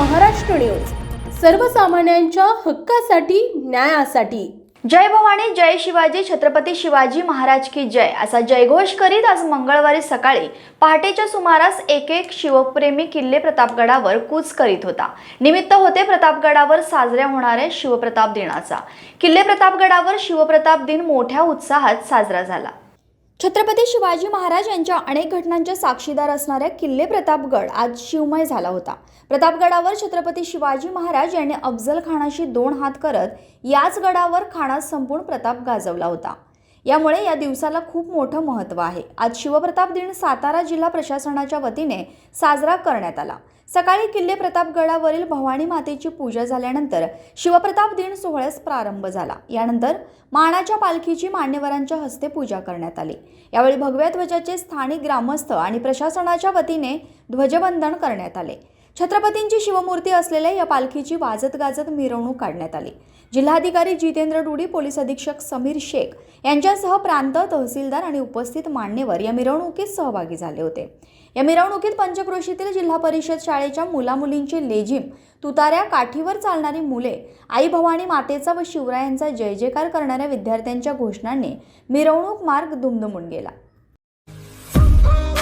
Maharashtra news. सर्वसामान्यांच्या हक्कासाठी न्यायासाठी. जय भवानी जय शिवाजी छत्रपती शिवाजी महाराज की जय. असा जयघोष करीत आज मंगळवारी सकाळी पहाटेच्या सुमारास एक एक शिवप्रेमी किल्ले प्रतापगडावर कूच करीत होता. निमित्त होते प्रतापगडावर साजऱ्या होणाऱ्या शिवप्रताप दिनाचा. किल्ले प्रतापगडावर शिवप्रताप दिन मोठ्या उत्साहात साजरा झाला. छत्रपती शिवाजी महाराज यांच्या अनेक घटनांच्या साक्षीदार असणाऱ्या किल्ले प्रतापगड आज शिवमय झाला होता. प्रतापगडावर छत्रपती शिवाजी महाराज यांनी अफजल खानाशी दोन हात करत याच गडावर खानात संपूर्ण प्रताप गाजवला होता. यामुळे या दिवसाला खूप मोठं महत्त्व आहे. आज शिवप्रताप दिन सातारा जिल्हा प्रशासनाच्या वतीने साजरा करण्यात आला. सकाळी किल्ले प्रतापगडावरील भवानी मातेची पूजा झाल्यानंतर शिवप्रताप दिन सोहळ्यास प्रारंभ झाला. यानंतर मानाच्या पालखीची मान्यवरांच्या हस्ते पूजा करण्यात आली. यावेळी भगव्या ध्वजाचे स्थानिक ग्रामस्थ आणि प्रशासनाच्या वतीने ध्वजवंदन करण्यात आले. छत्रपतींची शिवमूर्ती असलेल्या या पालखीची वाजत गाजत मिरवणूक काढण्यात आली. जिल्हाधिकारी जितेंद्र डुडी पोलीस अधीक्षक समीर शेख यांच्यासह प्रांत तहसीलदार आणि उपस्थित मान्यवर या मिरवणुकीत सहभागी झाले होते. या मिरवणुकीत पंचक्रोशीतील जिल्हा परिषद शाळेच्या मुलामुलींची लेझिम तुताऱ्या काठीवर चालणारी मुले आई भवानी मातेचा व शिवरायांचा जय जयकार करणाऱ्या विद्यार्थ्यांच्या घोषणांनी मिरवणूक मार्ग दुमदुमून गेला.